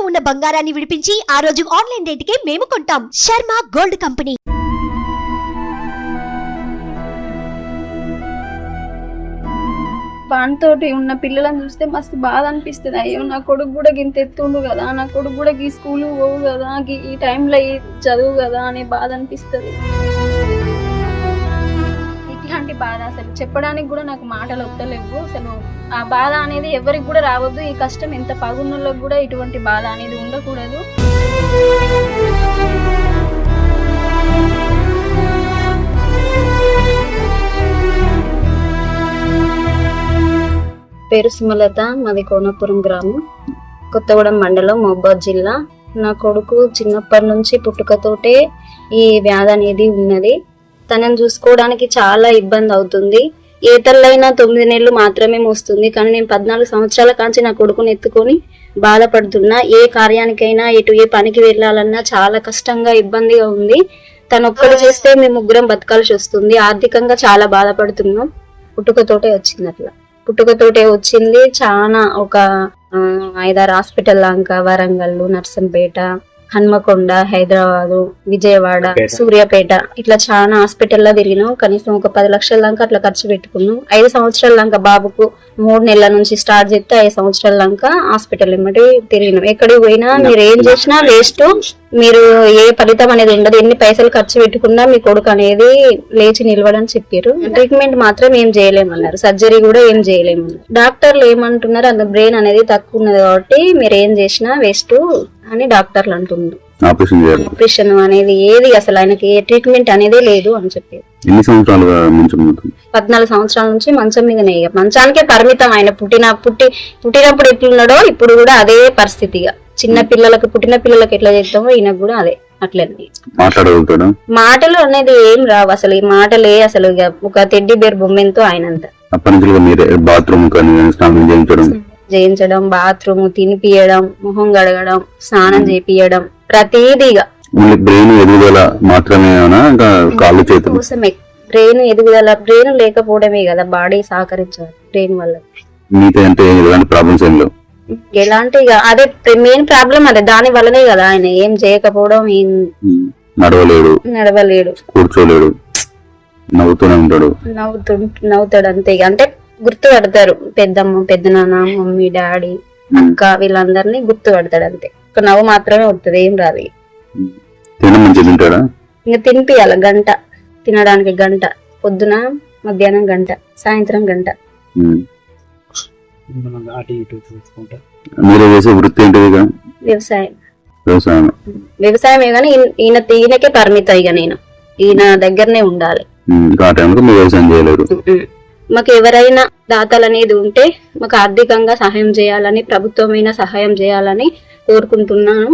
ఇంట్లో ఉన్న బంగారాన్ని విడిపించి ఆ రోజు ఆన్లైన్ రేటుకే మేము కొంటాం. Sharma gold company. తోటి ఉన్న పిల్లలను చూస్తే మస్తు బాధ అనిపిస్తుంది. అయ్యో నా కొడుకు కూడా గింత ఎత్తుండు కదా నా కొడుకు కూడా ఈ స్కూల్ పోవు కదా ఈ టైంలో చదువు కదా అనే బాధ అనిపిస్తుంది. ఎలాంటి బాధ అసలు? చెప్పడానికి కూడా నాకు మాటలు వస్తలేవు అసలు ఆ బాధ అనేది ఎవరికి కూడా రావద్దు. ఈ కష్టం ఎంత పగున్నోళ్ళకి కూడా ఇటువంటి బాధ అనేది ఉండకూడదు. పేరు సుమలత మాది కోనపురం గ్రామం. కొత్తగూడెం మండలం మహబాద్ జిల్లా. నా కొడుకు చిన్నప్పటి నుంచి పుట్టుకతోటే ఈ వ్యాధి అనేది ఉన్నది. తనని చూసుకోవడానికి చాలా ఇబ్బంది అవుతుంది. ఏ తల్లైనా తొమ్మిది నెలలు మాత్రమే మోస్తుంది. కానీ నేను పద్నాలుగు సంవత్సరాల కాంచి నా కొడుకుని ఎత్తుకొని బాధపడుతున్నా. ఏ కార్యానికైనా ఎటు ఏ పనికి వెళ్ళాలన్నా చాలా కష్టంగా ఇబ్బందిగా ఉంది. తను ఒక్కడు చేస్తే మేము ముగ్గురం బతకాల్సి వస్తుంది. ఆర్థికంగా చాలా బాధపడుతున్నాం. పుట్టుకతోటే వచ్చింది అట్లా. పుట్టుకతోటే వచ్చింది. చాలా ఒక ఐదారు హాస్పిటల్ లాంక వరంగల్ నర్సంపేట హన్మకొండ హైదరాబాదు విజయవాడ సూర్యాపేట ఇట్లా చాలా హాస్పిటల్లో తిరిగినాం. కనీసం ఒక పది లక్షల దాకా అట్లా ఖర్చు పెట్టుకున్నాం. ఐదు సంవత్సరాల దాకా బాబుకు మూడు నెలల నుంచి స్టార్ట్ చేస్తే ఐదు సంవత్సరాల దాకా హాస్పిటల్ ఎమ్మటి తిరిగినాం. ఎక్కడికి పోయినా మీరు ఏం చేసినా వేస్ట్. మీరు ఏ ఫలితం అనేది ఉండదు. ఎన్ని పైసలు ఖర్చు పెట్టుకున్నా మీ కొడుకు అనేది లేచి నిలవడని చెప్పారు. ట్రీట్మెంట్ మాత్రం ఏం చేయలేమన్నారు. సర్జరీ కూడా ఏం చేయలేమన్నారు. డాక్టర్లు ఏమంటున్నారు? అంత బ్రెయిన్ అనేది తక్కువ ఉన్నది కాబట్టి మీరు ఏం చేసినా వేస్ట్. అని డాక్టర్లు అంటున్నారు ఆపరేషన్ అనేది ఏది అసలు ఆయనకి ఏ ట్రీట్మెంట్ అనేదే లేదు అని చెప్పారు ఎన్ని సంవత్సరాలుగా మంచం? పద్నాలుగు సంవత్సరాల నుంచి మంచం మీదనే మంచానికే పరిమితం ఆయన. పుట్టిన పుట్టి పుట్టినప్పుడు ఎట్లున్నాడో ఇప్పుడు కూడా అదే పరిస్థితిగా చిన్న పిల్లలకు పుట్టిన పిల్లలకు ఎట్లా చేస్తామో ఈయనకు కూడా అదే. అట్లనే. మాట్లాడగలుగుతాడా? మాటలు అనేది ఏం రావు అసలు. ఈ మాటలే అసలు ఒక తెడ్డి బేర్ బొమ్మెంతో ఆయనంత. అప్పటి నుంచి మీరే బాత్రూమ్ కానీ స్నానం చేయించడం చేయించడం బాత్రూమ్ తినిపియడం మొహం గడగడం స్నానం చేపియడం ప్రతిదీగా. బ్రెయిన్ ఎదుగుదల మాత్రమే ఇంకా కాళ్ళు చేతులు? కోసమే. బ్రెయిన్ ఎదుగుదల బ్రెయిన్ లేకపోవడమే కదా బాడీ సహకరించాలి బ్రెయిన్ వల్ల. మిగతా అంటే ఎలాంటి ప్రాబ్లమ్స్ ఏం లేవు? ఎలాంటి అదే మెయిన్ ప్రాబ్లం అదే దాని వల్లనే కదా ఆయన ఏం చేయకపోవడం ఏం. నడవలేడు. నడవలేడు. కూర్చోలేడు. నవ్వుతూనే ఉంటాడు. నవ్వుతు నవ్వుతాడు అంతే అంటే గుర్తుపడతారు. పెద్దమ్మ పెద్దనాన్న మమ్మీ డాడీ అక్క వీళ్ళందరినీ గుర్తుపడతాడు అంతే. ఒక నవ్వు మాత్రమే వస్తుంది ఏం రాదు ఇక. తినిపియాలి గంట. తినడానికి గంట. పొద్దున మధ్యాహ్నం గంట సాయంత్రం గంట? వ్యవసాయం. వ్యవసాయం. వ్యవసాయమే కానీ ఈయన- ఈయనకే పరిమితం ఇక నేను. ఈయన దగ్గరనే ఉండాలి. ఆ టైంలో మీరు వ్యవసాయం చేయలేరు. మాకు ఎవరైనా దాతలు అనేది ఉంటే మాకు ఆర్థికంగా సహాయం చేయాలని ప్రభుత్వమైన సహాయం చేయాలని కోరుకుంటున్నాను.